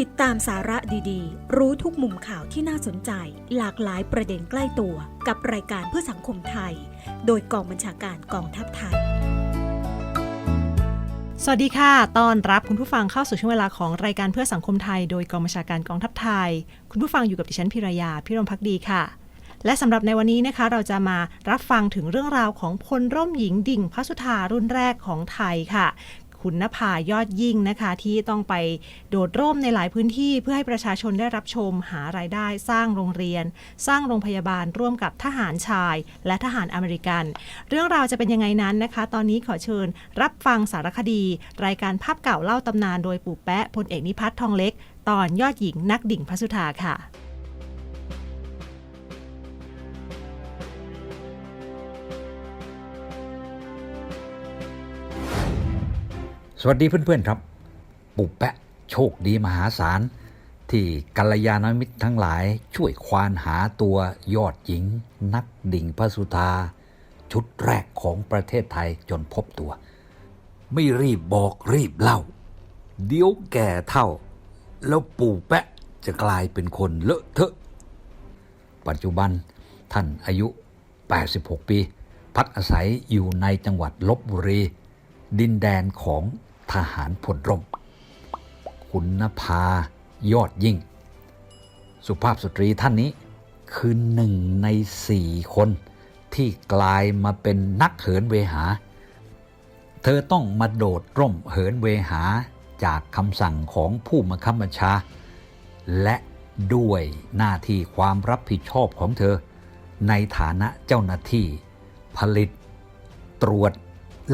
ติดตามสาระดีๆ รู้ทุกมุมข่าวที่น่าสนใจ หลากหลายประเด็นใกล้ตัวกับรายการเพื่อสังคมไทย โดยกองบัญชาการกองทัพไทย สวัสดีค่ะต้อนรับคุณผู้ฟังเข้าสู่ช่วงเวลาของรายการเพื่อสังคมไทย โดยกองบัญชาการกองทัพไทย คุณผู้ฟังอยู่กับดิฉันพิรยาพิรมพักดีค่ะและสำหรับในวันนี้นะคะ เราจะมารับฟังถึงเรื่องราวของพลร่มหญิงดิ่งพระสุธารุ่นแรกของไทยค่ะ คุณนภายอดยิ่งนะคะ ที่ต้องไปโดดร่มในหลายพื้นที่ เพื่อให้ประชาชนได้รับชมหารายได้สร้างโรงเรียน สร้างโรงพยาบาลร่วมกับทหารชาย และทหารอเมริกัน เรื่องราวจะเป็นยังไงนั้นนะคะ ตอนนี้ขอเชิญ รับฟังสารคดี รายการภาพเก่าเล่าตำนานโดยปู่แปะพลเอกนิพัฒน์ทองเล็ก ตอนยอดหญิงนักดิ่งพระสุธาค่ะ สวัสดีเพื่อนๆครับ ปุบแปะโชคดีมหาศาล ที่กัลยาณมิตรทั้งหลายช่วยควานหาตัวยอดหญิง นักดิ่งพระสุธา ชุดแรกของประเทศไทยจนพบตัว ไม่รีบบอกรีบเล่า เดี๋ยวแก่เท่า แล้วปู่แปะจะกลายเป็นคนเลอะเทอะ ปัจจุบันท่านอายุ 86 ปี พักอาศัยอยู่ในจังหวัดลบบุรี ดินแดนของ ทหารพลร่ม คุณนภายอดยิ่ง สุภาพสตรีท่านนี้คือหนึ่งในสี่คนที่กลายมาเป็นนักเหินเวหา เธอต้องมาโดดร่มเหินเวหาจากคำสั่งของผู้บังคับบัญชา และด้วยหน้าที่ความรับผิดชอบของเธอ ในฐานะเจ้าหน้าที่ ผลิต ตรวจ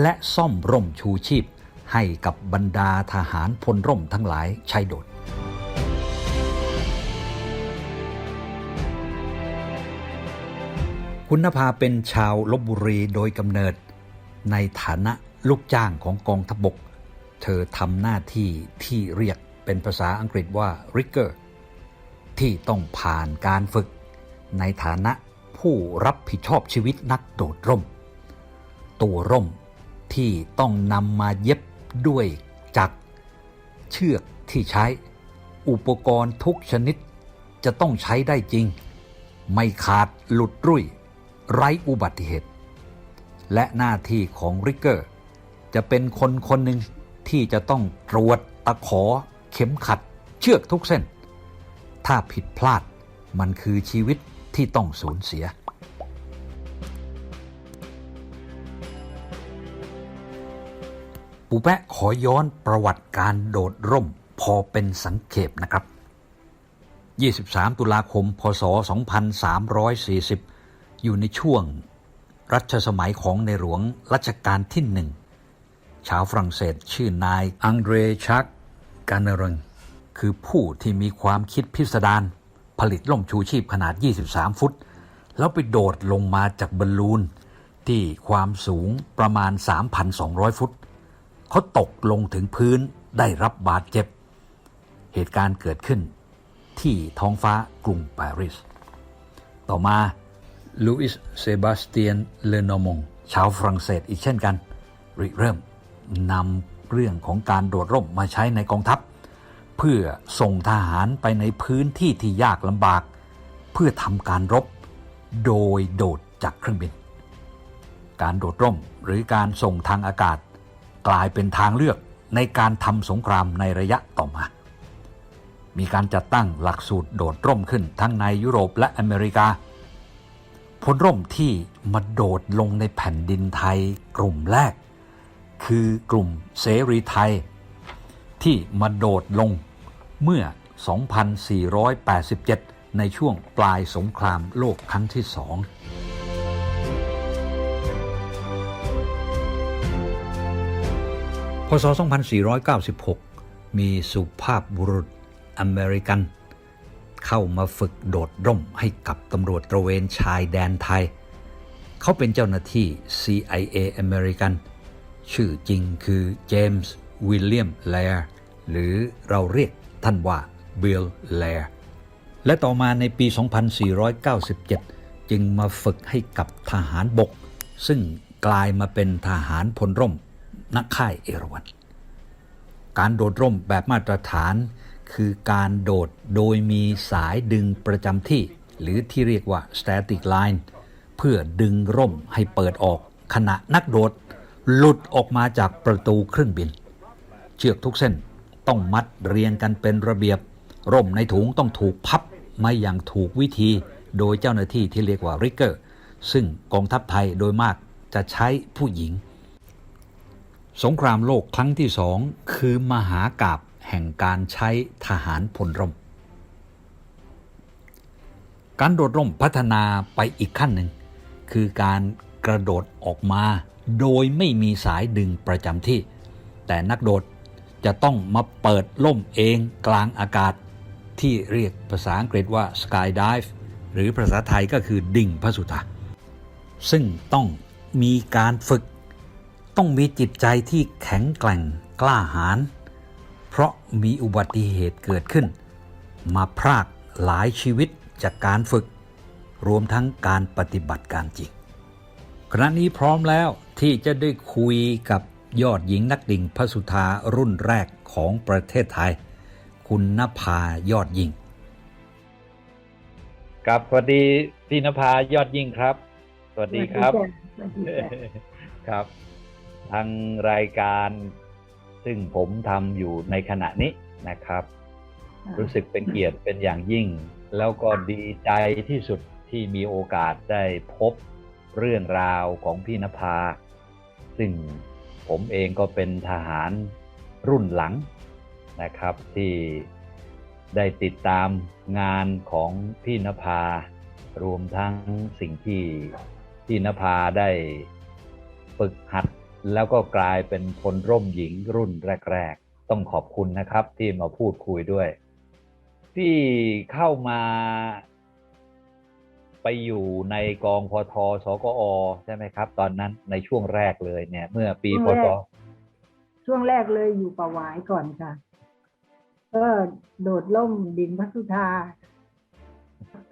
และซ่อมร่มชูชีพ ให้กับบรรดาทหารพลร่มทั้งหลายใช้โดด คุณภาเป็นชาวลบบุรีโดยกำเนิด ในฐานะลูกจ้างของกองทพบก เธอทำหน้าที่ที่เรียกเป็นภาษาอังกฤษว่า rigger ที่ต้องผ่านการฝึก ในฐานะผู้รับผิดชอบชีวิตนักโดดร่ม ตัวร่มที่ต้องนำมาเย็บ ด้วยจักร เชือกที่ใช้ อุปกรณ์ทุกชนิดจะต้องใช้ได้จริง ไม่ขาดหลุดรุ่ย ไร้อุบัติเหตุ และหน้าที่ของริกเกอร์ จะเป็นคนคนหนึ่งที่จะต้องตรวจตะขอเข็มขัด เชือกทุกเส้น ถ้าผิดพลาดมันคือชีวิตที่ต้องสูญเสีย ปูแปะขอย้อนประวัติการโดดร่มพอเป็นสังเขปนะครับ 23 ตุลาคม พศ 2340 อยู่ในช่วง รัชสมัยของในหลวงรัชกาลที่หนึ่ง ชาวฝรั่งเศสชื่อนายอังเดรชักกาเนรงคือผู้ที่มีความคิดพิสดารผลิตล่มชูชีพขนาด 23 ฟุต แล้วไปโดดลงมาจากบอลลูนที่ความสูงประมาณ 3,200 ฟุต เขาตกลงถึงพื้นได้รับบาดเจ็บ เหตุการณ์เกิดขึ้นที่ท้องฟ้ากรุงปารีส ต่อมาลูอิสเซบาสเตียนเลนอมงชาวฝรั่งเศสอีกเช่นกัน ริเริ่มนำเรื่องของการโดดร่มมาใช้ในกองทัพ เพื่อส่งทหารไปในพื้นที่ที่ยากลำบาก เพื่อทำการรบ โดยโดดจากเครื่องบิน การโดดร่มหรือการส่งทางอากาศ กลายเป็นทางเลือกในการทำสงครามในระยะต่อมา มีการจัดตั้งหลักสูตรโดดร่มขึ้นทั้งในยุโรปและอเมริกา พลร่มที่มาโดดลงในแผ่นดินไทยกลุ่มแรก คือกลุ่มเสรีไทย ที่มาโดดลงเมื่อ 2487 ในช่วงปลายสงครามโลกครั้งที่สอง พศ 2496 มีสุภาพบุรุษอเมริกัน เข้ามาฝึกโดดร่มให้กับตำรวจตระเวนชายแดนไทย เขาเป็นเจ้าหน้าที่ CIA อเมริกัน ชื่อจริงคือเจมส์วิลเลียมแลร์หรือเราเรียกท่านว่าบิลแลร์และต่อมาในปี 2497 จึงมาฝึกให้กับทหารบก ซึ่งกลายมาเป็นทหารพลร่ม นักค่ายเอราวัณการโดดร่มแบบมาตรฐาน คือการโดดโดยมีสายดึงประจำที่ หรือที่เรียกว่า static line เพื่อดึงร่มให้เปิดออกขณะนักโดด หลุดออกมาจากประตูเครื่องบิน เชือกทุกเส้นต้องมัดเรียงกันเป็นระเบียบ ร่มในถุงต้องถูกพับมาอย่างถูกวิธี โดยเจ้าหน้าที่ที่เรียกว่าริกเกอร์ ซึ่งกองทัพไทยโดยมากจะใช้ผู้หญิง สงครามโลกครั้งที่สองคือมหากาบแห่งการใช้ทหารพลร่ม การโดดร่มพัฒนาไปอีกขั้นหนึ่ง คือการกระโดดออกมาโดยไม่มีสายดึงประจำที่ แต่นักโดดจะต้องมาเปิดล่มเองกลางอากาศที่เรียกภาษาอังกฤษว่า skydive หรือภาษาไทยก็คือดิ่งพระสุธาซึ่งต้องมีการฝึก ต้องมีจิตใจที่แข็งแกร่งกล้าหาญเพราะมีอุบัติเหตุเกิดขึ้น มาพรากหลายชีวิตจากการฝึก รวมทั้งการปฏิบัติการจริงคณะนี้พร้อมแล้วที่จะได้คุยกับยอดหญิงนักดิ่งพระสุธารุ่นแรกของประเทศไทย คุณนภายอดยิ่งครับสวัสดีพี่นภายอดยิ่งครับ สวัสดีครับสวัสดีจ้ะครับ ทางรายการ ซึ่งผมทำอยู่ในขณะนี้นะครับ รู้สึกเป็นเกียรติเป็นอย่างยิ่ง แล้วก็ดีใจที่สุดที่มีโอกาสได้พบเรื่องราวของพี่นภา ซึ่งผมเองก็เป็นทหารรุ่นหลังนะครับที่ได้ติดตามงานของพี่นภารวมทั้งสิ่งที่พี่นภาได้ฝึกหัด แล้วก็กลายเป็นพลร่มหญิงรุ่นแรก ๆ ต้องขอบคุณนะครับที่มาพูดคุยด้วย ที่เข้ามา ไปอยู่ในกองพทสกอใช่ไหมครับ ตอนนั้นในช่วงแรกเลยเนี่ย เมื่อปีพช่วงศแรกช่วงแรกเลยอยู่ป่าหวายก่อนค่ะ ก็โดดล่มดินพระสุธา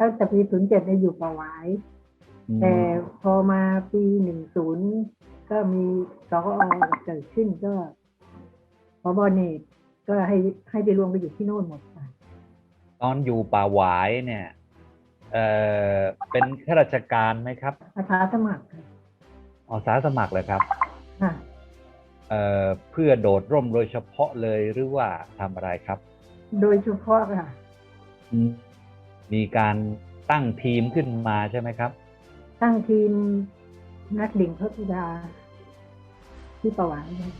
ตั้งแต่ปีศูนย์เจ็ดเนี่ยอยู่ป่าหวาย แต่พอมาปีหนึ่งศูนย์ ก็มีสกอเกิดขึ้นก็พบเนตก็ให้ให้ไปรวมไปอยู่ที่โน่นหมดค่ะตอนอยู่ป่าหวายเนี่ย เออเป็นข้าราชการไหมครับอาสาสมัครค่ะอาสาสมัครเลยครับค่ะเอ่อเพื่อโดดร่มโดยเฉพาะเลยหรือว่าทำอะไรครับ โดยเฉพาะค่ะ มีการตั้งทีมขึ้นมาใช่ไหมครับ ตั้งทีม นักดิ่งพระสุธาที่ป่าหวายค่ะ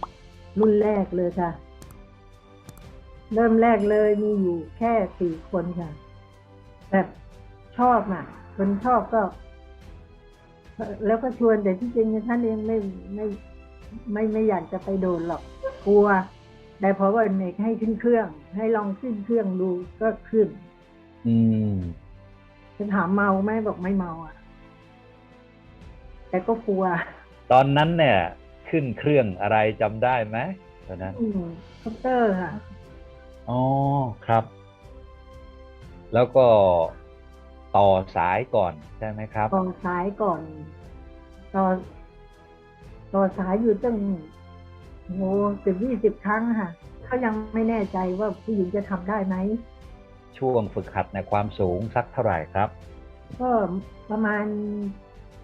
รุ่นแรกเลยค่ะ เริ่มแรกเลยมีอยู่แค่สี่คนค่ะ แบบชอบอะคนชอบก็ แล้วก็ชวนแต่ที่จริงท่านเองไม่ไม่ไม่ไม่อยากจะไปโดนหรอก กลัว แต่พอว่าเนกให้ขึ้นเครื่อง ให้ลองขึ้นเครื่องดูก็ขึ้น อืมจะถามเมาไหมบอกไม่เมาอะ แต่ก็กลัว ตอนนั้นเนี่ย ขึ้นเครื่องอะไรจำได้ไหมตอนนั้นอืมคอปเตอร์ค่ะ อ๋อครับ แล้วก็ต่อสายก่อนใช่ไหมครับ ต่อสายก่อน ต่อ ต่อสายอยู่ตั้งโอ้สิบยี่สิบครั้งค่ะเขายังไม่แน่ใจว่าผู้หญิงจะทำได้ไหม ช่วงฝึกหัดในความสูงสักเท่าไหร่ครับ ก็ประมาณ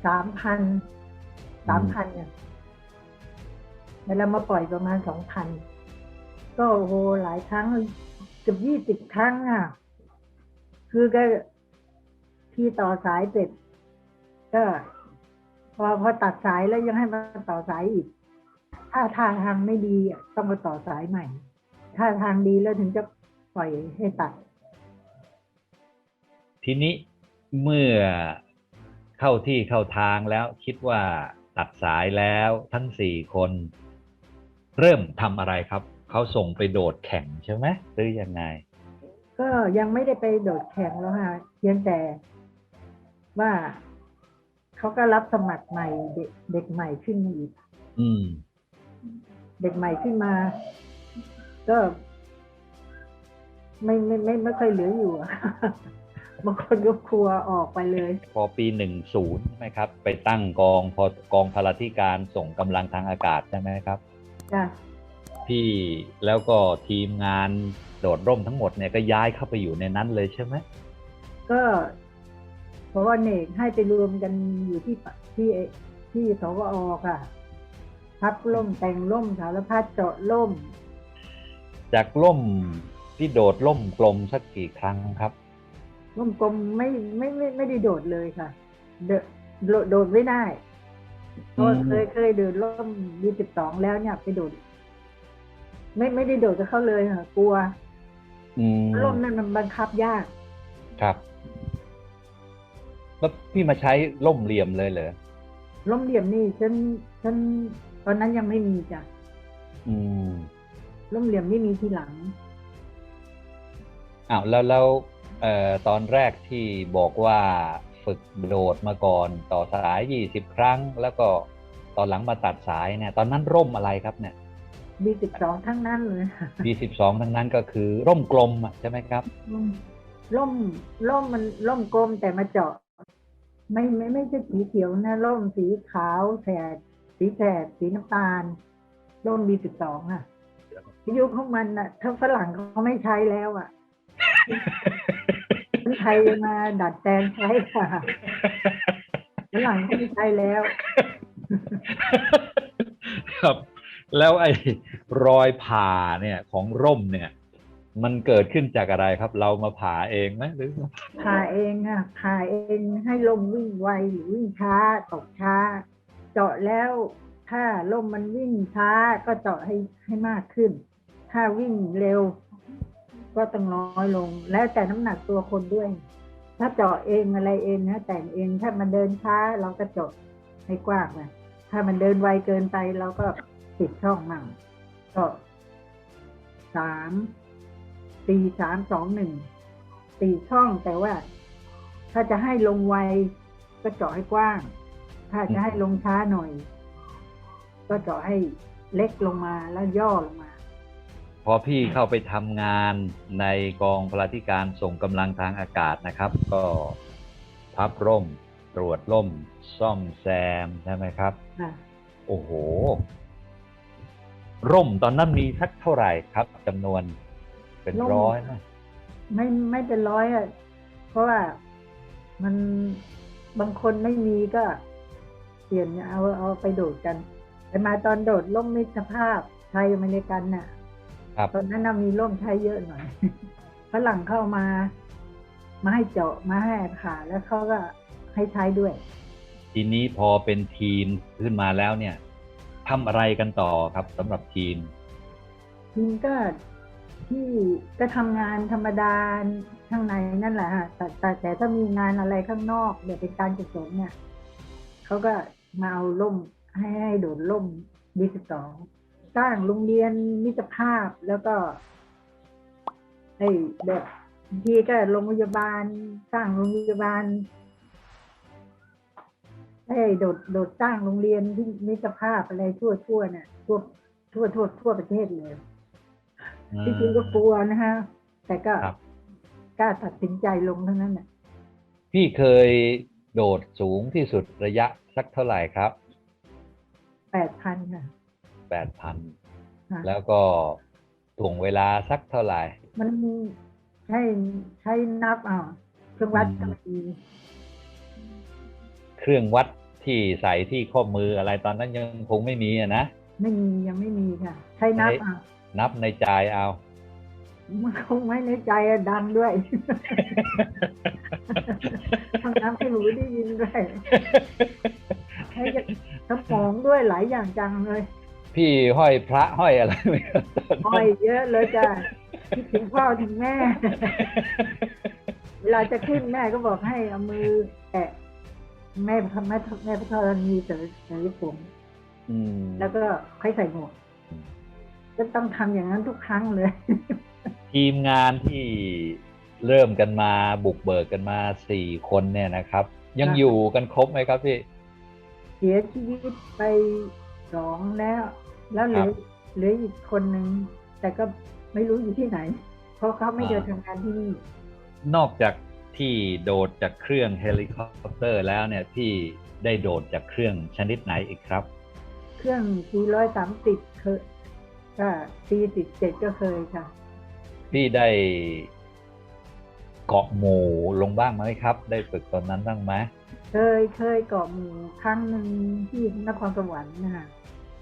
สามพันสามพันเนี่ยแล้วเรามาปล่อยประมาณสองพันก็โอ้โหหลายครั้งเกือบยี่สิบครั้งอะ คือก็ที่ต่อสายเสร็จก็พอพอตัดสายแล้วยังให้มาต่อสายอีก ถ้าทางทางไม่ดีอะต้องมาต่อสายใหม่ ถ้าทางดีแล้วถึงจะปล่อยให้ตัด ทีนี้เมื่อ เข้าที่เข้าทางแล้วคิดว่าตัดสายแล้วทั้งสี่คน เริ่มทำอะไรครับ เขาส่งไปโดดแข่งใช่ไหมหรือยังไง ก็ยังไม่ได้ไปโดดแข่งแล้วค่ะเพียงแต่ว่าเขาก็รับสมัครใหม่เด็กเด็กใหม่ขึ้นมาอีกอืม เด็กใหม่ขึ้นมา ก็ไม่ไม่ไม่ไม่ค่อยเหลืออยู่อะ บางคนก็ครัวออกไปเลย พอปีหนึ่งศูนย์ใช่ไหมครับ ไปตั้งกองพอกองพลาธิการส่งกำลังทางอากาศใช่ไหมครับจ้ะพี่แล้วก็ทีมงานโดดร่มทั้งหมดเนี่ยก็ย้ายเข้าไปอยู่ในนั้นเลยใช่ไหมก็เพราะว่าเนกให้ไปรวมกันอยู่ที่ปะที่ที่สวอค่ะพับล่มแต่งล่มสารพัดเจาะล่ม จากร่มที่โดดร่มกลมสักกี่ครั้งครับ ล่มกลมไม่ไม่ไม่ไม่ได้โดดเลยค่ะเดดโดดโดดไม่ได้เพราะอืมเคยเคยโดดล่มมีสิบสองแล้วเนี่ยไปโดด ไม่ไม่ได้โดดกับเขาเลยค่ะกลัวอืมล่มนั่นมันบังคับยาก ครับ แล้วพี่มาใช้ร่มเหลี่ยมเลยเหรอล่มเหลี่ยมนี่ฉันฉันตอนนั้นยังไม่มีจ้ะอืมล่มเหลี่ยมนี่มีทีหลังอ้าวแล้วแล้ว เอ่อตอนแรกที่บอกว่าฝึกโดดมาก่อนต่อสายยี่สิบครั้ง แล้วก็ตอนหลังมาตัดสายเนี่ยตอนนั้นร่มอะไรครับเนี่ยมีสิบสองทั้งนั้นเลยปีสิบสองทั้งนั้นก็คือ ร่มกลมอะใช่ไหมครับล่มล่มล่มมันล่มกลมแต่มาเจาะ ไม่ไม่ไม่ใช่สีเขียวนะล่มสีขาวแถดสีแถดสีน้ำตาลล่มบีสิบสองอะยุคของมันอะถ้าฝรั่งเขาไม่ใช้แล้วอะ คนไทยมาดัดแปลงใช้ค่ะฝรั่งเขาไม่ใช้แล้ว ครับ แล้วไอ้รอยผ่าเนี่ยของร่มเนี่ย มันเกิดขึ้นจากอะไรครับ เรามาผ่าเองไหมหรือผ่าเองอะผ่าเองให้ลมวิ่งไวหรือวิ่งช้าตกช้า เจาะแล้วถ้าลมมันวิ่งช้าก็เจาะให้ให้มากขึ้น ถ้าวิ่งเร็ว ก็ต้องน้อยลง แล้วแต่น้ำหนักตัวคนด้วย ถ้าเจาะเองอะไรเองนะแต่งเองถ้ามันเดินช้าเราก็เจาะให้กว้างไปถ้ามันเดินไวเกินไปเราก็ปิดช่องมั่งก็สามสี่สามสองหนึ่งสี่ช่องแต่ว่า ถ้าจะให้ลงไวก็เจาะให้กว้าง ถ้าจะให้ลงช้าหน่อย ก็เจาะให้เล็กลงมาแล้วย่อลงมา พอพี่เข้าไปทำงานในกองพลาธิการส่งกำลังทางอากาศนะครับ ก็พับร่ม ตรวจร่ม ซ่อมแซมใช่ไหมครับค่ะโอ้โห ร่มตอนนั้นมีสักเท่าไหร่ครับจำนวนเป็นร่มร้อยไหมไม่ไม่เป็นร้อยอะเพราะว่ามันบางคนไม่มีก็ เปลี่ยนเอาเอาไปโดดกันแต่มาตอนโดดร่มมิตรภาพไทยอเมริกันน่ะครับ ตอนนั้นน่ะมีร่มใช้เยอะหน่อยฝรั่งเข้ามามาให้เจาะมาให้ผ่าแล้วเขาก็ให้ใช้ด้วย ทีนี้พอเป็นทีมขึ้นมาแล้วเนี่ยทำอะไรกันต่อครับสำหรับทีม ทีมก็ที่ก็ทำงานธรรมดาข้างในนั่นแหละฮะแต่แต่แต่ถ้ามีงานอะไรข้างนอกเดี๋ยวเป็นการกุศลเนี่ยเขาก็มาเอาล่มให้ให้โดดล่มดีสิบสอง สร้างโรงเรียนมิตรภาพแล้วก็ไอ้แบบบางทีก็โรงพยาบาล สร้างโรงพยาบาลให้โดดโดดสร้างโรงเรียนที่มิตรภาพอะไรทั่วทั่วเนี่ยทั่วทั่วทั่วทั่วประเทศเลยที่จริงก็กลัวนะฮะ แต่ก็ครับกล้าตัดสินใจลงเท่านั้นน่ะ พี่เคยโดดสูงที่สุดระยะสักเท่าไหร่ครับแปดพันค่ะ แปดพันค่ะแล้วก็ถ่วงเวลาสักเท่าไหร่ มันใช้ใช้นับอ่าเครื่องวัดอืมก็มีเครื่องวัดที่ใส่ที่ข้อมืออะไรตอนนั้นยังคงไม่มีอะนะไม่มียังไม่มีค่ะ ใช้นับใช้อ่านับในใจเอามันคงไม่ในใจอะดังด้วยต้องนับให้หนูได้ยินด้วยให้สมองด้วยหลายอย่างจังเลย พี่ห้อยพระห้อยอะไรไหมครับตอนนั้นห้อยเยอะเลยจ้ะคิดถึงพ่อถึงแม่ เวลาจะขึ้นแม่ก็บอกให้เอามือแตะแม่ทำแม่แม่พระธรณีเสยเสยผมอืมแล้วก็ค่อยใส่หมวกก็ต้องทำอย่างนั้นทุกครั้งเลย ทีมงานที่เริ่มกันมาบุกเบิกกันมาสี่คนเนี่ยนะครับ ยังค่ะอยู่กันครบไหมครับพี่ เสียชีวิตไปสองแล้ว แล้วเหลือครับเหลืออีกคนหนึ่งแต่ก็ไม่รู้อยู่ที่ไหน เพราะเขาไม่อ่าเดินทำงานที่นี่ นอกจากที่โดดจากเครื่องเฮลิคอปเตอร์แล้วเนี่ยพี่ได้โดดจากเครื่องชนิดไหนอีกครับ เครื่อง 430เคยก็ปีสิบเจ็ดก็เคยค่ะ พี่ได้เกาะหมู่ลงบ้างไหมครับ ได้ฝึกตอนนั้นบ้างไหมเคยเคยเกาะหมู่ครั้งหนึ่งที่นครสวรรค์นะคะ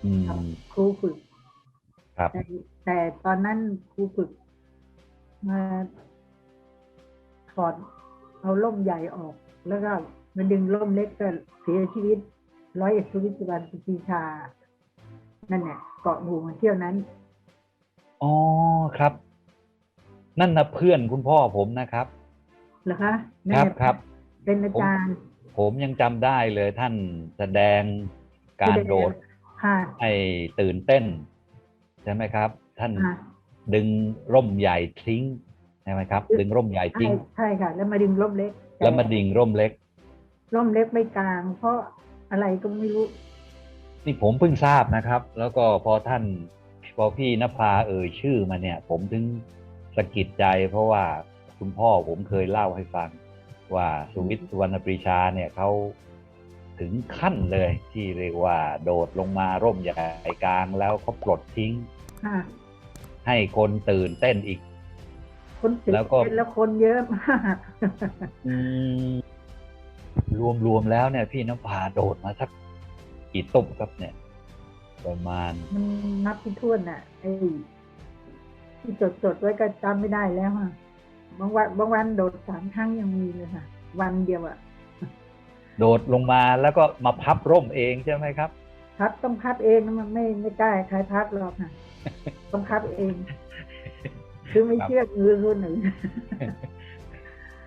อืมครูฝึกครับแต่แต่ตอนนั้นครูฝึกมาถอดเอาล่มใหญ่ออก แล้วก็มาดึงล่มเล็กก็เสียชีวิต ร้อยเอกสุวิทย์สุวรรณปีชา นั่นเนี่ยเกาะหมู่มาเที่ยวนั้น อ๋อครับ นั่นนะเพื่อนคุณพ่อผมนะครับเหรอคะครับนั่นเนี่ยครับ เป็นอาจารย์ ผมยังจำได้เลยท่านแสดงการโดดค่ะ ให้ตื่นเต้น ใช่ไหมครับ ท่านค่ะดึงร่มใหญ่ทิ้งใช่ไหมครับ ดึงร่มใหญ่ใช่ทิ้งใช่ค่ะ แล้วมาดึงล่มเล็ก แล้วมาดิ่งร่มเล็กล่มเล็กไม่กลาง เพราะอะไรก็ไม่รู้นี่ผมเพิ่งทราบนะครับ แล้วก็พอท่านพอพี่นภาเอ่ยชื่อมาเนี่ย ผมถึงสะกิดใจ เพราะว่าคุณพ่อผมเคยเล่าให้ฟัง ว่าสุวิทย์สุวรรณปรีชาเนี่ยเขา ถึงขั้นเลยที่เรียกว่าโดดลงมาร่มใหญ่กลางแล้วเขาปลดทิ้ง ค่ะให้คนตื่นเต้นอีก คนติดแล้วก็แล้วคนเยอะมากอืมรวมๆแล้วเนี่ย พี่นภาโดดมาสักกี่ตุบครับเนี่ย ประมาณ มันนับที่ท้วนน่ะไอ้ที่จดจดๆไว้ก็จำไม่ได้แล้วค่ะบางวันบางวันโดดสามครั้งยังมีเลยค่ะ วันเดียวอะ โดดลงมาแล้วก็มาพับร่มเองใช่ไหมครับ พับต้องพับเองนะมันไม่ไม่กล้าใครพับหรอกค่ะต้องพับเอง คือไม่ครับเชื่อมือคนอื่น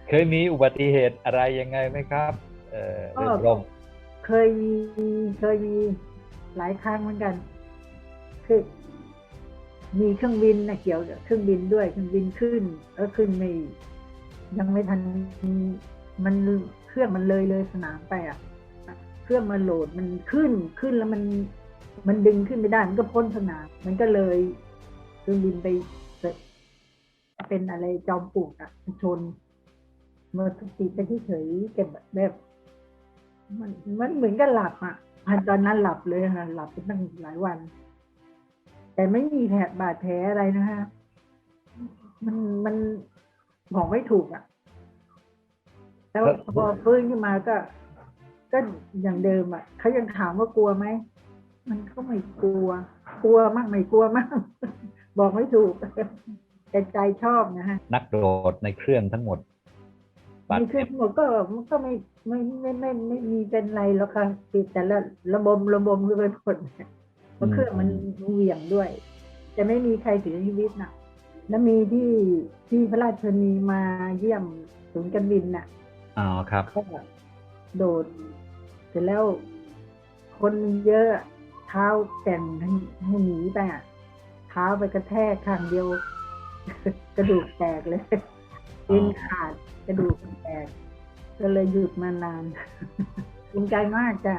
เคยมีอุบัติเหตุอะไรยังไงไหมครับ เอ่อก็เรื่องร่มเคยมีเคยมีหลายครั้งเหมือนกัน คือ มีเครื่องบินนะเกี่ยวกับเครื่องบินด้วยเครื่องบินขึ้นแล้วขึ้นไม่ยังไม่ทันมัน เครื่องมันเลยเลยสนามไปอะเครื่องมันโหลดมันขึ้นขึ้นแล้วมันมันดึงขึ้นไม่ได้มันก็พ้นสนาม มันก็เลยเครื่องบินไปเป็นอะไรจอมปลวกอะชนหมดสติไปที่เฉยเก็บแบบมันมันเหมือนกับหลับอะพันตอนนั้นหลับเลยค่ะหลับไปตั้งหลายวัน แต่ไม่มีแผลบาดแผลอะไรนะฮะมันมันบอกไม่ถูกอะ แล้วพอฟื้นขึ้นมาก็ ก็อย่างเดิมอะเขายังถามว่ากลัวไหมมันก็ไม่กลัว กลัวมากไม่กลัวมากบอกไม่ถูกแต่ใจชอบนะฮะนักโดดในเครื่องทั้งหมดบาดนี่เจ็คือบหมดก็มันก็ไม่ไม่ไม่ไม่ไม่ไม่มีเป็นไรหรอกค่ะคือแต่ละระบบระบบคือเป็นผลเพราะเครื่องมันเหวี่ยงด้วย แต่ไม่มีใครเสียชีวิตนะแล้วมีที่ที่พระราชนีมาเยี่ยมศูนย์การบินน่ะ อ๋อครับ ก็โดด เสร็จแล้วคนเยอะเท้าแก่งให้ให้หนีไปอะเท้าไปกระแทกข้างเดียว กระดูกแตกเลยเอ็นขาดกระดูกแตกก็เลยหยุดมานานภูมิใจมากจ้ะ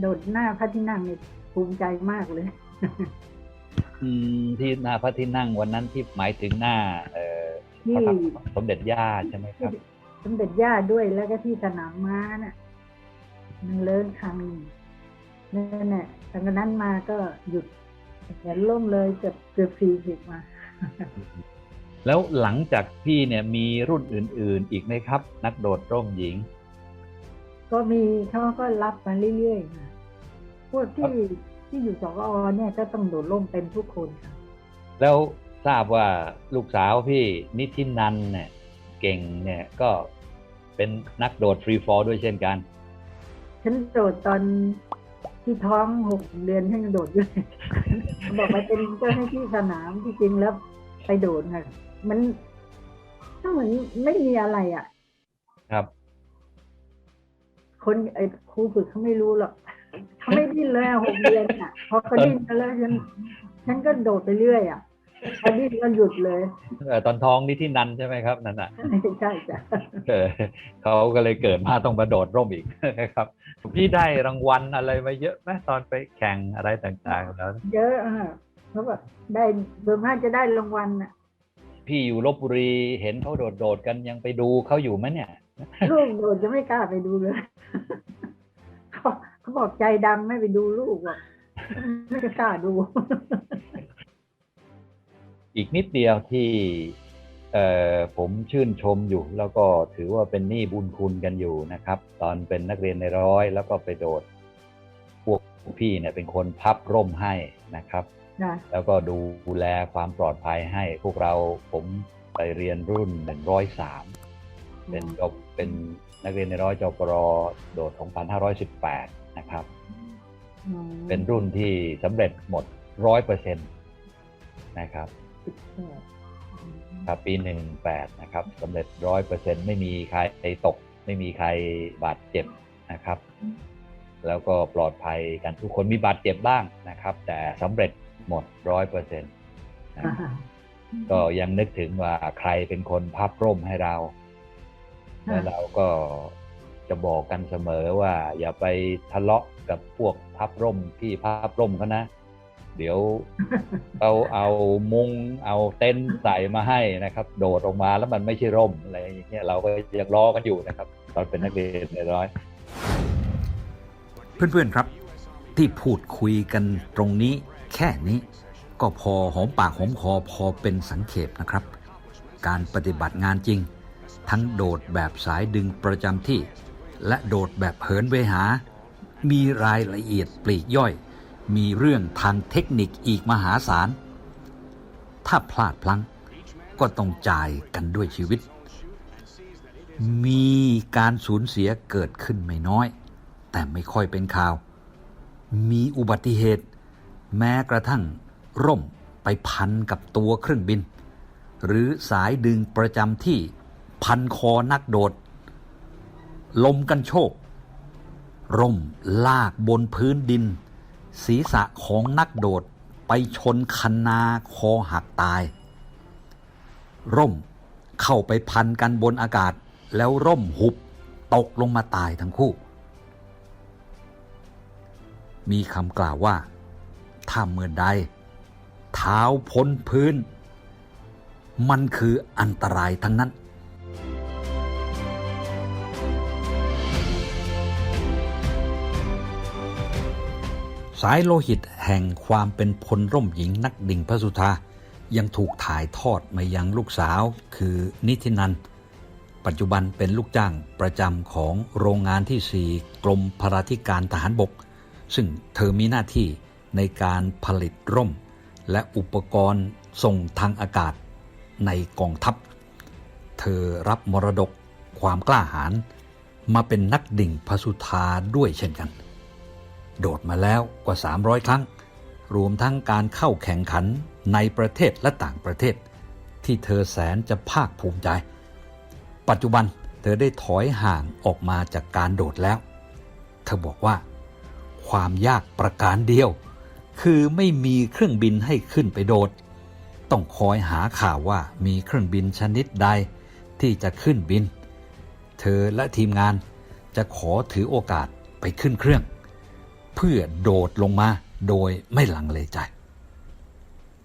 โดดหน้าพระที่นั่งเนี่ยภูมิใจมากเลย อืมที่หน้าพระที่นั่งวันนั้นที่หมายถึงหน้า เอ่อพที่ระพักตร์สมเด็จย่าใช่ไหมครับ สมเด็จย่าด้วยแล้วก็ที่สนามม้าน่ะมันเลินครั้งหนึ่งนั่นแหละตั้งแต่นั้นมาก็หยุดแต่ล่มเลยเกือบเกือบสี่สิบมา แล้วหลังจากพี่เนี่ยมีรุ่นอื่น ๆ อีกไหมครับ นักโดดร่มหญิง ก็มีเขาก็รับมาเรื่อยๆค่ะพวกที่ที่อยู่สกอเนี่ยก็ต้องโดดร่มเป็นทุกคนค่ะ แล้วทราบว่าลูกสาวพี่นิธินันเนี่ย เก่งเนี่ยก็เป็นนักโดดฟรีฟอร์ด้วยเช่นกัน ฉันโดดตอนที่ท้องหกเดือนฉันยังโดดอยู่บอกไปเป็นเจ้าหน้าที่สนามที่จริงแล้วไปโดดค่ะ มันก็เหมือนไม่มีอะไรอะ ครับ คนไอ้ครูฝึกเขาไม่รู้หรอกเขาไม่ดิ้นเลยอะหกเดือนอะพอเขาดิ้นไปแล้วฉันฉันก็โดดไปเรื่อยอะ พอดิ้นก็หยุดเลยเอ่อตอนท้องนิธินันใช่ไหมครับนั่นอะใช่จ้ะเออเขาก็เลยเกิดมาต้องมาโดดร่มอีกนะครับพี่ได้รางวัลอะไรมาเยอะไหมตอนไปแข่งอะไรต่างๆแล้ว เยอะอะเขาแบบได้เบอร์มากจะได้รางวัลอะพี่อยู่ลบบุรีเห็นเขาโดดๆกันยังไปดูเขาอยู่ไหมเนี่ยลูกโดดจะไม่กล้าไปดูเลยเขาเขาบอกใจดำไม่ไปดูลูกหรอกไม่กล้าดู อีกนิดเดียวที่เอ่อผมชื่นชมอยู่ แล้วก็ถือว่าเป็นหนี้บุญคุณกันอยู่นะครับ ตอนเป็นนักเรียนในร้อย แล้วก็ไปโดด พวกพี่เนี่ยเป็นคนพับร่มให้นะครับนะแล้วก็ดูแลความปลอดภัยให้ พวกเราผมไปเรียนรุ่น 103 เป็นจบเป็นนักเรียนในร้อยจปรโดด 2518 นะครับอืมเป็นรุ่นที่สำเร็จหมดร้อยเปอร์เซ็นต์นะครับอืม ครับปี 18 นะครับสำเร็จร้อยเปอร์เซ็นต์ไม่มีใครตก ไม่มีใครบาดเจ็บนะครับ แล้วก็ปลอดภัยกันทุกคนมีบาดเจ็บบ้างนะครับ แต่สำเร็จหมดร้อยเปอร์เซ็นต์อ่าก็ยังนึกถึงว่าใครเป็นคนพับร่มให้เราค่ะแล้วเราก็จะบอกกันเสมอว่า อย่าไปทะเลาะกับพวกพับร่มที่พับร่มเขานะ เดี๋ยวเราเอามุงเอาเต็นท์ใส่มาให้นะครับ โดดออกมาแล้วมันไม่ใช่ร่มอะไรอย่างเงี้ยเราก็ยังล้อกันอยู่นะครับ ตอนเป็นนักเรียนในร้อย เพื่อนๆครับที่พูดคุยกันตรงนี้แค่นี้ ก็พอหอมปากหอมคอพอเป็นสังเขปนะครับ การปฏิบัติงานจริง ทั้งโดดแบบสายดึงประจำที่ และโดดแบบเหินเวหา มีรายละเอียดปลีกย่อย มีเรื่องทางเทคนิคอีกมหาศาล ถ้าพลาดพลั้งก็ต้องจ่ายกันด้วยชีวิต มีการสูญเสียเกิดขึ้นไม่น้อย แต่ไม่ค่อยเป็นข่าว มีอุบัติเหตุ แม้กระทั่งร่มไปพันกับตัวเครื่องบิน หรือสายดึงประจำที่พันคอนักโดด ลมกันโชก ร่มลากบนพื้นดิน ศีรษะของนักโดดไปชนคันนาคอหักตาย ร่มเข้าไปพันกันบนอากาศแล้วร่มหุบตกลงมาตายทั้งคู่ มีคำกล่าวว่า ถ้าเมื่อใด เท้าพ้นพื้น มันคืออันตรายทั้งนั้น สายโลหิตแห่งความเป็นพลร่มหญิงนักดิ่งพระสุธา ยังถูกถ่ายทอดมายังลูกสาวคือนิธินัน ปัจจุบันเป็นลูกจ้างประจำของโรงงานที่ 4 กรมพราธิการทหารบก ซึ่งเธอมีหน้าที่ในการผลิตร่ม และอุปกรณ์ส่งทางอากาศในกองทัพ เธอรับมรดกความกล้าหาญมาเป็นนักดิ่งพระสุธาด้วยเช่นกัน โดดมาแล้วกว่า 300 ครั้ง รวมทั้งการเข้าแข่งขันในประเทศและต่างประเทศ ที่เธอแสนจะภาคภูมิใจ ปัจจุบันเธอได้ถอยห่างออกมาจากการโดดแล้ว เธอบอกว่า ความยากประการเดียว คือไม่มีเครื่องบินให้ขึ้นไปโดด ต้องคอยหาข่าวว่ามีเครื่องบินชนิดใดที่จะขึ้นบิน เธอและทีมงานจะขอถือโอกาสไปขึ้นเครื่อง เพื่อโดดลงมาโดยไม่หลังเลใจ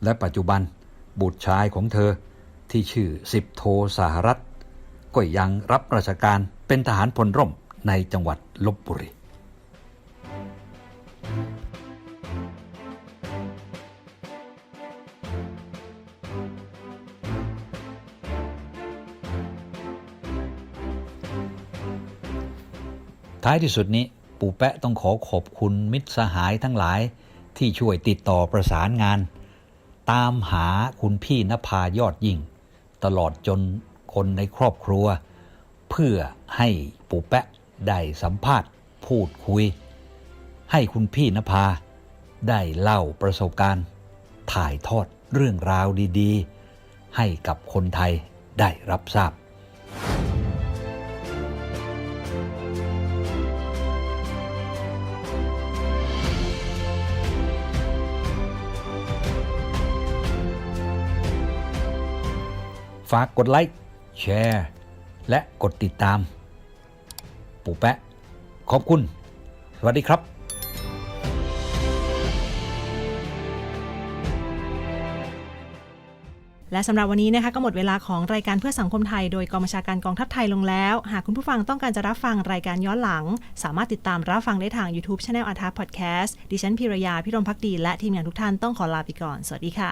และปัจจุบันบุตรชายของเธอที่ชื่อสิบโทสหรัฐ ก็ยังรับราชการเป็นทหารพลร่มในจังหวัดลบบุรีท้ายที่สุดนี้ ปู่แปะต้องขอขอบคุณมิตรสหายทั้งหลายที่ช่วยติดต่อประสานงาน ตามหาคุณพี่นภายอดยิ่ง ตลอดจนคนในครอบครัว เพื่อให้ปู่แปะได้สัมภาษณ์พูดคุย ให้คุณพี่นภาได้เล่าประสบการณ์ ถ่ายทอดเรื่องราวดีๆ ให้กับคนไทยได้รับทราบ ฝากกดไลค์แชร์และกดติดตาม ปู่แปะ ขอบคุณ สวัสดีครับและสำหรับวันนี้นะคะก็หมดเวลาของรายการเพื่อสังคมไทยโดยกองบัญชาการกองทัพไทยลงแล้ว หากคุณผู้ฟังต้องการจะรับฟังรายการย้อนหลัง สามารถติดตามรับฟังได้ทาง YouTube Channel อาทาพอดแคสต์ดิฉันพิรยาพิรมพักดีและทีมงานทุกท่านต้องขอลาไปก่อน สวัสดีค่ะ